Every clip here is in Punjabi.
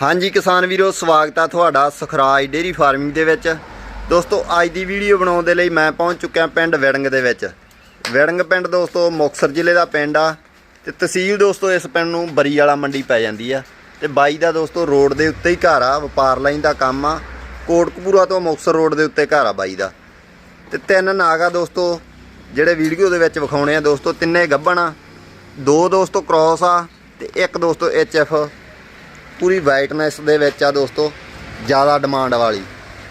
ਹਾਂਜੀ ਕਿਸਾਨ ਵੀਰੋ, ਸਵਾਗਤ ਆ ਤੁਹਾਡਾ ਸੁਖਰਾਜ ਡੇਰੀ ਫਾਰਮਿੰਗ ਦੇ ਵਿੱਚ। ਦੋਸਤੋ, ਅੱਜ ਦੀ ਵੀਡੀਓ ਬਣਾਉਣ ਦੇ ਲਈ ਮੈਂ ਪਹੁੰਚ ਚੁੱਕਿਆ ਪਿੰਡ ਵਿੜੰਗ ਦੇ ਵਿੱਚ। ਵਿੜੰਗ ਪਿੰਡ ਦੋਸਤੋ, ਮੁਕਤਸਰ ਜ਼ਿਲ੍ਹੇ ਦਾ ਪਿੰਡ ਆ ਤੇ ਤਹਿਸੀਲ ਦੋਸਤੋ, ਇਸ ਪਿੰਡ ਨੂੰ ਬਰੀ ਵਾਲਾ ਮੰਡੀ ਪੈ ਜਾਂਦੀ ਆ ਤੇ ਬਾਈ ਦਾ ਦੋਸਤੋ, ਰੋਡ ਦੇ ਉੱਤੇ ਹੀ ਘਰ ਆ, ਵਪਾਰ ਲਾਈਨ ਦਾ ਕੰਮ ਆ। ਕੋਟਕਪੂਰਾ ਤੋਂ ਮੁਕਤਸਰ ਰੋਡ ਦੇ ਉੱਤੇ ਘਰ ਆ ਬਾਈ ਦਾ। ਤੇ ਤਿੰਨ ਨਾਗ ਆ ਦੋਸਤੋ, ਜਿਹੜੇ ਵੀਡੀਓ ਦੇ ਵਿੱਚ ਵਿਖਾਉਣੇ ਆ ਦੋਸਤੋ, ਤਿੰਨੇ ਗੱਭਣ ਆ। ਦੋ ਦੋਸਤੋ, ਕ੍ਰਾਸ ਆ ਤੇ ਇੱਕ ਦੋਸਤੋ ਐਫ ਪੂਰੀ ਵਾਈਟਨੈਸ ਦੇ ਵਿੱਚ ਆ ਦੋਸਤੋ, ਜ਼ਿਆਦਾ ਡਿਮਾਂਡ ਵਾਲੀ।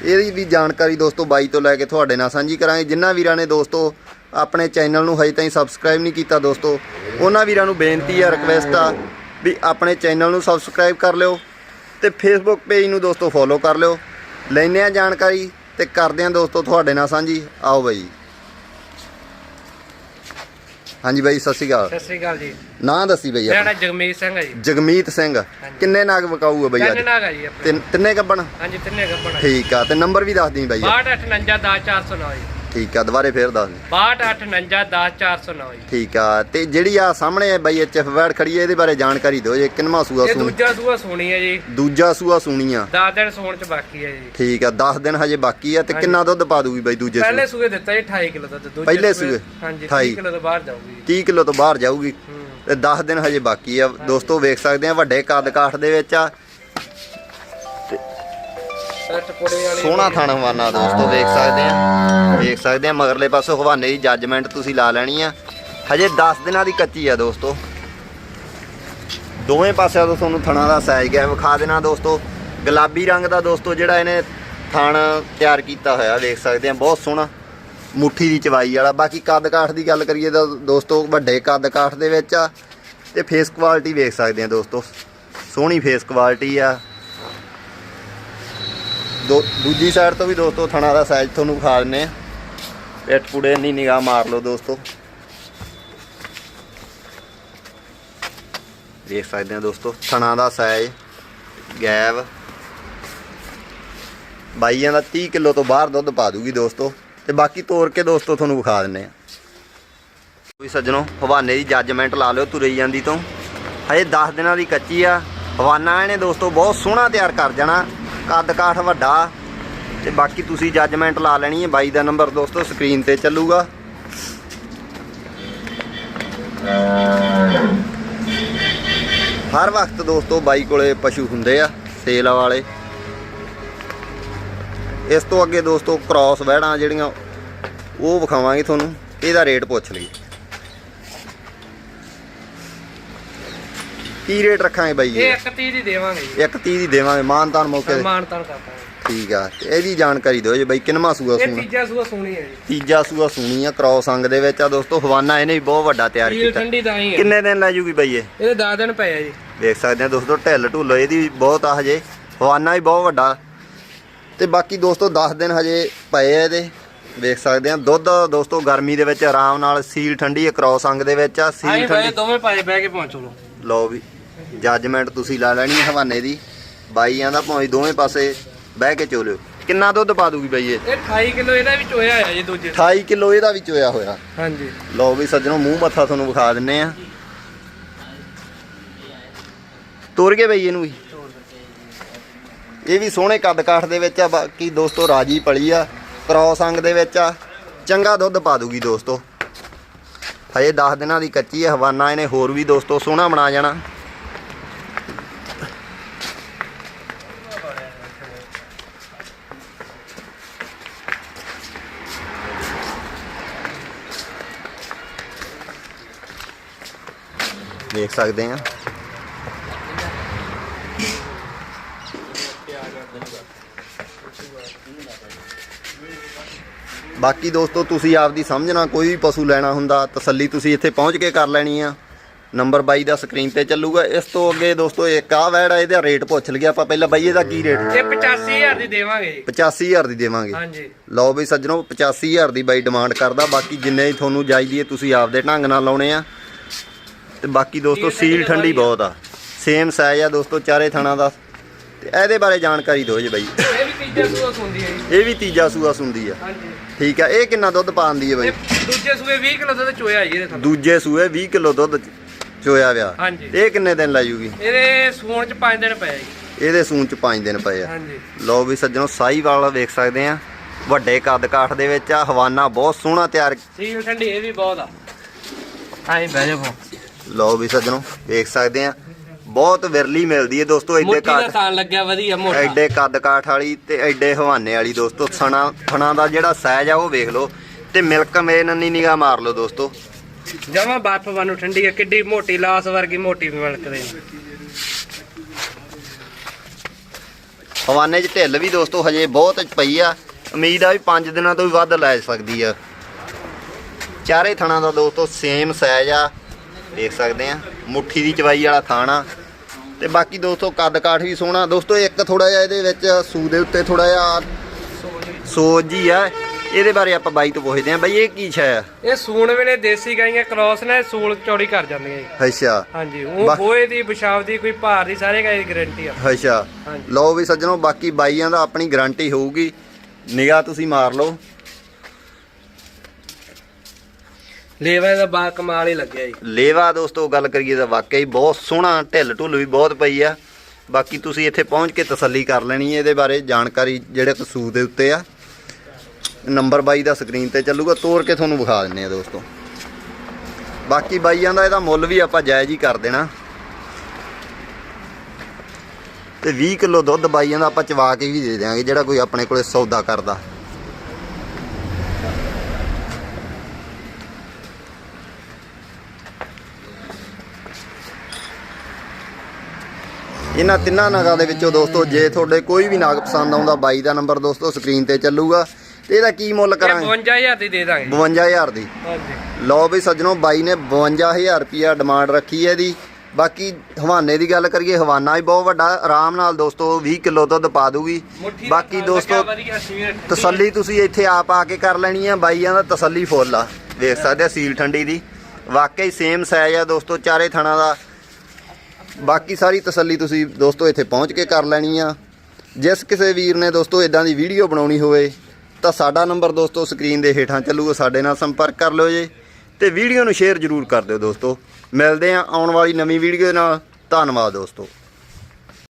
ਇਹਦੀ ਵੀ ਜਾਣਕਾਰੀ ਦੋਸਤੋ ਬਾਈ ਤੋਂ ਲੈ ਕੇ ਤੁਹਾਡੇ ਨਾਲ ਸਾਂਝੀ ਕਰਾਂਗੇ। ਜਿਨ੍ਹਾਂ ਵੀਰਾਂ ਨੇ ਦੋਸਤੋ ਆਪਣੇ ਚੈਨਲ ਨੂੰ ਹਜੇ ਤਾਈਂ ਸਬਸਕ੍ਰਾਈਬ ਨਹੀਂ ਕੀਤਾ ਦੋਸਤੋ, ਉਹਨਾਂ ਵੀਰਾਂ ਨੂੰ ਬੇਨਤੀ ਆ ਰਿਕਵੈਸਟ ਆ ਵੀ ਆਪਣੇ ਚੈਨਲ ਨੂੰ ਸਬਸਕ੍ਰਾਈਬ ਕਰ ਲਿਓ ਤੇ ਫੇਸਬੁੱਕ ਪੇਜ ਨੂੰ ਦੋਸਤੋ ਫੋਲੋ ਕਰ ਲਿਓ। ਲੈਨੇ ਆ ਜਾਣਕਾਰੀ ਤੇ ਕਰਦੇ ਆ ਦੋਸਤੋ ਤੁਹਾਡੇ ਨਾਲ ਸਾਂਝੀ। ਆਓ ਬਾਈ। ਹਾਂਜੀ ਬਾਈ ਸਤਿ ਸ਼੍ਰੀ ਅਕਾਲ। ਸਤਿ ਸ੍ਰੀ ਅਕਾਲ ਜੀ। ਨਾਂ ਦੱਸੀ ਬਈ ਮੇਰਾ ਆਪਣਾ। ਨਾਮ ਜਗਮੀਤ ਸਿੰਘ ਹੈ ਜੀ। ਜਗਮੀਤ ਸਿੰਘ। ਕਿੰਨੇ ਨਾਗ ਵਿਕਾਊ ਆ ਬਈ ਅੱਜ? ਤਿੰਨ ਨਾਗ ਹੈ ਜੀ ਆਪਣੇ। ਤਿੰਨ ਤਿੰਨੇ ਗੱਬਣ? ਹਾਂਜੀ ਤਿੰਨੇ ਗੱਪਣ ਠੀਕ ਆ ਤੇ ਨੰਬਰ ਵੀ ਦੱਸ ਦੀ ਬਾਈ। 6259 ਜੀ। ਠੀਕ ਆ ਦੁਬਾਰੇ ਫੇਰ ਦੱਸ ਦੀ। 6259 ਜੀ। ਠੀਕ ਆ ਤੇ ਜਿਹੜੀ ਆ ਸਾਹਮਣੇ ਬਾਈ ਐਚਐਫ ਵੈੜ ਖੜੀ ਹੈ ਇਹਦੇ ਬਾਰੇ ਜਾਣਕਾਰੀ ਦਿਓ ਜੇ ਕਿੰਨਵਾਂ ਸੂਆ ਇਹ ਸੂਣ ਦੂਜਾ ਸੂਆ ਸੋਣੀ ਹੈ ਜੀ। ਦੂਜਾ ਸੂਆ ਸੂਣੀ ਆ 10 ਦਿਨ ਸੌਣ ਚ ਬਾਕੀ ਹੈ ਜੀ। ਠੀਕ ਆ 10 ਦਿਨ ਹਜੇ ਬਾਕੀ ਆ ਤੇ। ਕਿੰਨਾ ਦੁੱਧ ਪਾ ਦੂਗੀ ਬਾਈ ਦੂਜੇ ਪਹਿਲੇ ਸੂਏ? ਦਿੱਤਾ ਜੀ 28 ਕਿਲੋ ਦੁੱਧ। ਦੂਜੇ ਪਹਿਲੇ ਸੂਏ? ਹਾਂਜੀ 28 30 ਕਿਲੋ ਤੋਂ ਬਾਹਰ ਜਾਊਗੀ ਜੀ। 30 ਕਿਲੋ ਤੋਂ ਬਾਹਰ ਜਾਊਗੀ ਤੇ 10 ਦਿਨ ਹਜੇ ਬਾਕੀ ਆ। ਦੋਸਤੋ ਵੇਖ ਸਕਦੇ ਆ ਵੱਡੇ ਕੱਦ ਕਾਠ ਦੇ ਵਿੱਚ ਆ ਸੋਹਣਾ ਥਣ ਹਵਾਨਾ ਦੋਸਤੋ, ਵੇਖ ਸਕਦੇ ਆ। ਵੇਖ ਸਕਦੇ ਆ, ਮਗਰਲੇ ਪਾਸੇ ਹਵਾਨੇ ਦੀ ਜੱਜਮੈਂਟ ਤੁਸੀਂ ਲਾ ਲੈਣੀ ਆ। ਹਜੇ 10 ਦਿਨਾਂ ਦੀ ਕੱਚੀ ਆ ਦੋਸਤੋ। ਦੋਵੇਂ ਪਾਸਿਆਂ ਤੋਂ ਤੁਹਾਨੂੰ ਥਣਾ ਦਾ ਸਾਈਜ਼ ਗਿਆ ਵਿਖਾ ਦੇਣਾ ਦੋਸਤੋ। ਗੁਲਾਬੀ ਰੰਗ ਦਾ ਦੋਸਤੋ, ਜਿਹੜਾ ਇਹਨੇ ਥਣ ਤਿਆਰ ਕੀਤਾ ਹੋਇਆ, ਵੇਖ ਸਕਦੇ ਆ, ਬਹੁਤ ਸੋਹਣਾ। ਮੁੱਠੀ ਦੀ ਚਵਾਈ ਵਾਲਾ। ਬਾਕੀ ਕੱਦ ਕਾਠ ਦੀ ਗੱਲ ਕਰੀਏ ਤਾਂ ਦੋਸਤੋ, ਵੱਡੇ ਕੱਦ ਕਾਠ ਦੇ ਵਿੱਚ ਆ। ਤੇ ਫੇਸ ਕੁਆਲਿਟੀ ਵੇਖ ਸਕਦੇ ਆ ਦੋਸਤੋ। ਸੋਹਣੀ ਫੇਸ ਕੁਆਲਿਟੀ ਆ। ਦੋ ਦੂਜੀ ਸਾਈਡ ਤੋਂ ਵੀ ਦੋਸਤੋ ਥਣਾ ਦਾ ਸਾਈਜ਼ ਤੁਹਾਨੂੰ ਵਿਖਾ ਦਿੰਨੇ ਆ ਪਿੱਠ ਪੁੜੇ ਨਹੀਂ ਨਿਗਾਹ ਮਾਰ ਲਓ ਦੋਸਤੋ। ਦੇਖ ਸਕਦੇ ਆ ਦੋਸਤੋ, ਥਣਾ ਦਾ ਸਾਈਜ਼ ਗੈਬ ਬਾਈਆਂ ਦਾ 30 ਕਿਲੋ ਤੋਂ ਬਾਹਰ ਦੁੱਧ ਪਾ ਦੂਗੀ ਦੋਸਤੋ। ਤੇ ਬਾਕੀ ਤੋੜ ਕੇ ਦੋਸਤੋ ਤੁਹਾਨੂੰ ਵਿਖਾ ਦਿੰਨੇ ਆ ਕੋਈ ਸੱਜਣੋ, ਹਵਾਨੇ ਦੀ ਜੱਜਮੈਂਟ ਲਾ ਲਿਓ ਤੁਰਈ ਜਾਂਦੀ ਤੋਂ। ਹਜੇ 10 ਦਿਨਾਂ ਦੀ ਕੱਚੀ ਆ। ਹਵਾਨਾ ਇਹਨੇ ਦੋਸਤੋ ਬਹੁਤ ਸੋਹਣਾ ਤਿਆਰ ਕਰ ਜਾਣਾ। ਕੱਦ ਕਾਠ ਵੱਡਾ ਤੇ ਬਾਕੀ ਤੁਸੀਂ ਜੱਜਮੈਂਟ ਲਾ ਲੈਣੀ ਹੈ, ਬਾਈ ਦਾ ਨੰਬਰ ਦੋਸਤੋ ਸਕਰੀਨ ਤੇ ਚੱਲੂਗਾ। ਹਰ ਵਕਤ ਦੋਸਤੋ, ਬਾਈ ਕੋਲੇ ਪਸ਼ੂ ਹੁੰਦੇ ਆ, ਸੇਲ ਵਾਲੇ। ਇਸ ਤੋਂ ਅੱਗੇ ਦੋਸਤੋ ਕ੍ਰਾਸ ਵਹਿੜਾਂ ਜਿਹੜੀਆਂ, ਉਹ ਵਿਖਾਵਾਂਗੇ ਤੁਹਾਨੂੰ, ਇਹਦਾ ਰੇਟ ਪੁੱਛ ਲਈ ਕੀ ਰੇਟ ਰੱਖਾਂਗੇ ਬਾਈ ਇਹ ਇਹ 31 ਦੀ ਦੇਵਾਂਗੇ ਜੀ। 130 ਦੀ ਦੇਵਾਂਗੇ ਮਾਨਤਾਨ ਮੌਕੇ ਤੇ। ਮਾਨ ਤਾਨ ਕਰਦਾ ਠੀਕ ਆ ਤੇ ਇਹਦੀ ਜਾਣਕਾਰੀ ਦਿਓ ਜੀ ਬਾਈ ਕਿੰਨਵਾਂ ਸੂਆ ਇਹ ਸੂਣਾ ਤੀਜਾ ਸੂਆ ਸੋਣੀ ਹੈ ਜੀ। ਤੀਜਾ ਸੂਆ ਸੂਣੀ ਆ ਕ੍ਰਾਸ ਅੰਗ ਦੇ ਵਿੱਚ ਆ ਦੋਸਤੋ ਹਵਾਨਾ ਇਹਨੇ ਵੀ ਬਹੁਤ ਵੱਡਾ ਤਿਆਰ ਸੀਲ ਕੀਤਾ। ਠੰਡੀ ਤਾਂ ਹੀ ਹੈ। ਕਿੰਨੇ ਦਿਨ ਲੈ ਜੂਗੀ ਬਾਈ ਇਹ? ਇਹਦੇ 10 ਦਿਨ ਪਏ ਆ ਜੀ। ਦੇਖ ਸਕਦੇ ਆ ਦੋਸਤੋ ਢਿੱਲ ਢੁੱਲ ਇਹਦੀ ਵੀ ਬਹੁਤ ਆ ਹਜੇ। ਹਵਾਨਾ ਵੀ ਬਹੁਤ ਵੱਡਾ। ਤੇ ਬਾਕੀ ਦੋਸਤੋ 10 ਦਿਨ ਹਜੇ ਪਏ ਆ ਇਹਦੇ। ਵੇਖ ਸਕਦੇ ਆ ਦੁੱਧ ਦੋਸਤੋ ਗਰਮੀ ਦੇ ਵਿੱਚ ਆਰਾਮ ਨਾਲ ਸੀਲ ਠੰਡੀ ਹੈ ਕ੍ਰਾਸ ਅੰਗ ਦੇ ਵਿੱਚ ਆ ਆਈ ਸੀਲ ਭਾਈ ਠੰਡੀ। ਦੋਵੇਂ ਭਾਈ ਬਹਿ ਕੇ ਪਹੁੰਚੋ ਲੋ ਲਓ ਵੀ। ਜੱਜਮੈਂਟ ਤੁਸੀਂ ਲਾ ਲੈਣੀ ਹੈ ਹਵਾਨੇ ਦੀ। ਬਾਈਆਂ ਦਾ ਭਾਵੇਂ ਦੋਵੇਂ ਪਾਸੇ ਬਹਿ ਕੇ ਚੋਲਿਓ ਕਿੰਨਾ ਦੁੱਧ ਪਾ ਦੂਗੀ ਬਾਈ ਇਹ? ਇਹ 28 ਕਿਲੋ ਇਹਦਾ ਵੀ ਚੋਇਆ ਹੈ ਜੀ ਦੂਜੇ। 28 ਕਿਲੋ ਇਹਦਾ ਵੀ ਚੋਇਆ ਹੋਇਆ। ਹਾਂਜੀ। ਲਓ ਵੀ ਸੱਜਣੋ ਮੂੰਹ ਮੱਥਾ ਤੁਹਾਨੂੰ ਵਿਖਾ ਦਿੰਨੇ ਆ। ਤੁਰ ਗਏ ਬਈ ਇਹਨੂੰ ਵੀ। ਇਹ ਵੀ ਸੋਹਣੇ ਕੱਦ ਕਾਠ ਦੇ ਵਿੱਚ ਆ ਬਾਕੀ ਦੋਸਤੋ ਰਾਜੀ ਪਲੀ ਆ। ਕ੍ਰਾਸ ਅੰਗ ਦੇ ਵਿੱਚ ਆ। ਚੰਗਾ ਦੁੱਧ ਪਾ ਦੂਗੀ ਦੋਸਤੋ। ਹਜੇ 10 ਦਿਨਾਂ ਦੀ ਕੱਚੀ ਹੈ ਹਵਾਨਾ ਇਹਨੇ ਹੋਰ ਵੀ ਦੋਸਤੋ ਸੋਹਣਾ ਬਣਾ ਜਾਣਾ। ਦੇਖ ਸਕਦੇ ਆ ਬਾਕੀ ਦੋਸਤੋ ਤੁਸੀਂ ਆਪਦੀ ਸਮਝਣਾ ਕੋਈ ਵੀ ਪਸ਼ੂ ਲੈਣਾ ਹੁੰਦਾ ਤਸੱਲੀ ਤੁਸੀਂ ਇੱਥੇ ਪਹੁੰਚ ਕੇ ਕਰ ਲੈਣੀ ਆ। ਨੰਬਰ 22 ਦਾ ਸਕਰੀਨ ਤੇ ਚੱਲੂਗਾ। ਇਸ ਤੋਂ ਅੱਗੇ ਦੋਸਤੋ ਇੱਕ ਆ ਵੈੜ ਆ ਇਹਦਾ ਰੇਟ ਪੁੱਛ ਲਈਏ ਆਪਾਂ। ਪਹਿਲਾਂ ਬਾਈ ਇਹਦਾ ਕੀ ਰੇਟ? ਇਹ 85000 ਦੀ ਦੇਵਾਂਗੇ। ਜੀ 85000 ਦੀ ਦੇਵਾਂਗੇ। ਹਾਂਜੀ। ਲਓ ਬਈ ਸੱਜਣੋ 85000 ਦੀ ਬਾਈ ਡਿਮਾਂਡ ਕਰਦਾ। ਬਾਕੀ ਜਿੰਨੇ ਹੀ ਤੁਹਾਨੂੰ ਜਾਈਦੀ ਹੈ ਤੁਸੀਂ ਆਪਦੇ ਢੰਗ ਨਾਲ ਲਾਉਣੇ ਆ। ਤੇ ਬਾਕੀ ਦੋਸਤੋ ਸੀਲ ਠੰਡੀ ਬਹੁਤ ਆ। ਸੇਮ ਸਾਈਜ਼ ਆ ਦੋਸਤੋ ਚਾਰੇ ਥਣਾ ਦਾ। ਤੇ ਇਹਦੇ ਬਾਰੇ ਜਾਣਕਾਰੀ ਦਿਓ ਜੀ ਬਾਈ। ਇਹ ਵੀ ਤੀਜਾ ਸੂਆ ਸੁੰਦੀ ਹੈ ਜੀ। ਇਹ ਵੀ ਤੀਜਾ ਸੂਆ ਸੁੰਦੀ ਆ। ਹਾਂਜੀ। ਠੀਕ ਆ ਇਹ ਕਿੰਨਾ ਦੁੱਧ ਪਾਉਂਦੀ ਹੈ ਬਾਈ? ਦੂਜੇ ਸੂਏ 20 ਕਿਲੋ ਦੁੱਧ ਚੋਇਆ ਜੀ ਇਹਦੇ ਥੱਲੇ। ਦੂਜੇ ਸੂਏ 20 ਕਿਲੋ ਦੁੱਧ ਚੋਇਆ ਵਿਆ। ਹਾਂਜੀ। ਇਹ ਕਿੰਨੇ ਦਿਨ ਲੈ ਜੂਗੀ ਇਹਦੇ ਸੂਣ ਚ 5 ਦਿਨ ਪਏ ਜੀ। ਇਹਦੇ ਸੂਨ ਚ 5 ਦਿਨ ਪਏ ਆ। ਹਾਂਜੀ। ਲਓ ਵੀ ਸੱਜਣੋ ਸਾਈਵਾਲ ਵੇਖ ਸਕਦੇ ਆ। ਵੱਡੇ ਕੱਦ ਕਾਠ ਦੇ ਵਿੱਚ ਆ ਹਵਾਨਾ ਬਹੁਤ ਸੋਹਣਾ ਤਿਆਰ ਸੀਲ ਠੰਡੀ ਇਹ ਵੀ ਬਹੁਤ ਆ। ਆਈ ਬਹਿ ਲਓ ਵੀ ਸੱਜਣੋ ਵੇਖ ਸਕਦੇ ਆ। ਬਹੁਤ ਵਿਰਲੀ ਮਿਲਦੀ ਹੈ ਦੋਸਤੋ ਐਡੇ ਮੁੱਠੀ ਦਾ ਕਾਠ ਥਾਨ ਲੱਗਿਆ ਵਧੀਆ ਮੋਟਾ। ਐਡੇ ਕੱਦ ਕਾਠ ਵਾਲੀ ਤੇ ਐਡੇ ਹਵਾਨੇ ਵਾਲੀ ਦੋਸਤੋ ਥਣਾ ਥਣਾ ਦਾ ਜਿਹੜਾ ਸਾਈਜ਼ ਆ ਉਹ ਵੇਖ ਲਓ। ਤੇ ਮਿਲਕ ਮੇ ਨੰਨੀ ਨਿਗਾਹ ਮਾਰ ਲਓ ਦੋਸਤੋ। ਜਮਾ ਬਰਫ ਵਾਂਗੂ ਠੰਡੀ ਆ ਕਿੱਡੀ ਮੋਟੀ ਲਾਸ ਵਰਗੀ ਮੋਟੀ ਮਿਲਕ ਦੇ। ਹਵਾਨੇ 'ਚ ਢਿੱਲ ਵੀ ਦੋਸਤੋ ਹਜੇ ਬਹੁਤ ਪਈ ਆ। ਉਮੀਦ ਆ ਵੀ 5 ਦਿਨਾਂ ਤੋਂ ਵੀ ਵੱਧ ਲੈ ਸਕਦੀ ਆ। ਚਾਰੇ ਥਣਾ ਦਾ ਦੋਸਤੋ ਸੇਮ ਸਾਈਜ਼ ਆ। ਦੇਖ ਸਕਦੇ ਆ। ਮੁੱਠੀ ਦੀ ਚਵਾਈ ਵਾਲਾ ਥਾਣਾ। ਤੇ ਬਾਕੀ ਦੋਸਤੋ ਕੱਦ ਕਾਠ ਵੀ ਸੋਹਣਾ। ਦੋਸਤੋ ਇੱਕ ਥੋੜਾ ਜਿਹਾ ਇਹਦੇ ਵਿੱਚ ਸੂ ਦੇ ਉੱਤੇ ਥੋੜਾ ਜਿਹਾ ਸੋਜ ਜੀ ਆ। ਇਹਦੇ ਬਾਰੇ ਆਪਾਂ ਬਾਈ ਤੋਂ ਪੁੱਛਦੇ ਆ। ਬਾਈ ਇਹ ਕੀ ਛਾ? ਆ ਇਹ ਸੂਣ ਵੇਲੇ ਦੇਸੀ ਗਾਈਆਂ ਕ੍ਰਾਸ ਨੇ ਸੂਲ ਚੌੜੀ ਕਰ ਜਾਂਦੀਆਂ ਜੀ। ਅੱਛਾ। ਹਾਂਜੀ ਉਹ ਬੋਏ ਦੀ ਪਿਸ਼ਾਬ ਦੀ ਕੋਈ ਭਾਰ ਦੀ ਸਾਰੇ ਗਾਈ ਦੀ ਗਾਰੰਟੀ ਆ। ਅੱਛਾ। ਲਓ ਵੀ ਸੱਜਣੋ ਬਾਕੀ ਬਾਈਆਂ ਦਾ ਆਪਣੀ ਗਾਰੰਟੀ ਹੋਊਗੀ। ਨਿਗਾਹ ਤੁਸੀਂ ਮਾਰ ਲਓ। ਲੇਵਾ ਦਾ ਬਾ ਕਮਾਲ ਹੀ ਲੱਗਿਆ ਜੀ। ਲੇਵਾ ਦੋਸਤੋ, ਗੱਲ ਕਰੀਏ ਤਾਂ ਵਾਕਈ ਬਹੁਤ ਸੋਹਣਾ, ਢਿੱਲ ਢੁੱਲ ਵੀ ਬਹੁਤ ਪਈ ਆ। ਬਾਕੀ ਤੁਸੀਂ ਇੱਥੇ ਪਹੁੰਚ ਕੇ ਤਸੱਲੀ ਕਰ ਲੈਣੀ ਹੈ ਇਹਦੇ ਬਾਰੇ, ਜਾਣਕਾਰੀ ਜਿਹੜੇ ਕਸੂਰ ਦੇ ਉੱਤੇ ਆ। ਨੰਬਰ ਬਾਈ ਦਾ ਸਕਰੀਨ ਤੇ ਚੱਲੂਗਾ ਤੋੜ ਕੇ ਤੁਹਾਨੂੰ ਵਿਖਾ ਦਿੰਨੇ ਆ ਦੋਸਤੋ। ਬਾਕੀ ਬਾਈਆਂ ਦਾ ਇਹਦਾ ਮੁੱਲ ਵੀ ਆਪਾਂ ਜਾਇਜ਼ ਹੀ ਕਰ ਦੇਣਾ। ਤੇ 20 ਕਿਲੋ ਦੁੱਧ ਬਾਈਆਂ ਦਾ ਆਪਾਂ ਚਵਾ ਕੇ ਵੀ ਦੇ ਦਿਆਂਗੇ, ਜਿਹੜਾ ਕੋਈ ਆਪਣੇ ਕੋਲੇ ਸੌਦਾ ਕਰਦਾ। ਇਹਨਾਂ ਤਿੰਨਾਂ ਨਗਾਂ ਦੇ ਵਿੱਚੋਂ ਦੋਸਤੋ ਜੇ ਤੁਹਾਡੇ ਕੋਈ ਵੀ ਨਾਗ ਪਸੰਦ ਆਉਂਦਾ ਬਾਈ ਦਾ ਨੰਬਰ ਦੋਸਤੋ ਸਕਰੀਨ ਤੇ ਚੱਲੂਗਾ। ਤੇ ਇਹਦਾ ਕੀ ਮੁੱਲ ਕਰਾਂਗੇ? 52000 ਦੀ ਦੇ ਦਾਂਗੇ। 52000 ਦੀ। ਹਾਂਜੀ। ਲਓ ਵੀ ਸੱਜਣੋ ਬਾਈ ਨੇ 52000 ਰੁਪਿਆ ਡਿਮਾਂਡ ਰੱਖੀ ਹੈ ਇਹਦੀ। ਬਾਕੀ ਹਵਾਨੇ ਦੀ ਗੱਲ ਕਰੀਏ ਹਵਾਨਾ ਵੀ ਬਹੁਤ ਵੱਡਾ। ਆਰਾਮ ਨਾਲ ਦੋਸਤੋ 20 ਕਿਲੋ ਦੁੱਧ ਪਾ ਦੂਗੀ। ਦਾ ਬਾਕੀ ਦੋਸਤੋ। ਤਸੱਲੀ ਤੁਸੀਂ ਇੱਥੇ ਆਪ ਆ ਕੇ ਕਰ ਲੈਣੀ ਆ ਬਾਈਆਂ ਦਾ ਤਸੱਲੀ ਫੁੱਲ ਆ। ਵੇਖ ਸਕਦੇ ਆ ਸੀਲ ਠੰਡੀ ਦੀ। ਵਾਕਈ ਸੇਮ ਸਾਈਜ਼ ਆ ਦੋਸਤੋ ਚਾਰੇ ਥਣਾ ਦਾ। ਬਾਕੀ ਸਾਰੀ ਤਸੱਲੀ ਤੁਸੀਂ ਦੋਸਤੋ ਇੱਥੇ ਪਹੁੰਚ ਕੇ ਕਰ ਲੈਣੀ ਆ। ਜਿਸ ਕਿਸੇ ਵੀਰ ਨੇ ਦੋਸਤੋ ਇਦਾਂ ਦੀ ਵੀਡੀਓ ਬਣਾਉਣੀ ਹੋਵੇ, ਤਾਂ ਸਾਡਾ ਨੰਬਰ ਦੋਸਤੋ ਸਕਰੀਨ ਦੇ ਹੇਠਾਂ ਚੱਲੂਗਾ, ਸਾਡੇ ਨਾਲ ਸੰਪਰਕ ਕਰ ਲਿਓ ਜੇ। ਤੇ ਵੀਡੀਓ ਨੂੰ ਸ਼ੇਅਰ ਜ਼ਰੂਰ ਕਰ ਦਿਓ ਦੋਸਤੋ। ਮਿਲਦੇ ਆ ਆਉਣ ਵਾਲੀ ਨਵੀਂ ਵੀਡੀਓ ਨਾਲ। ਧੰਨਵਾਦ ਦੋਸਤੋ।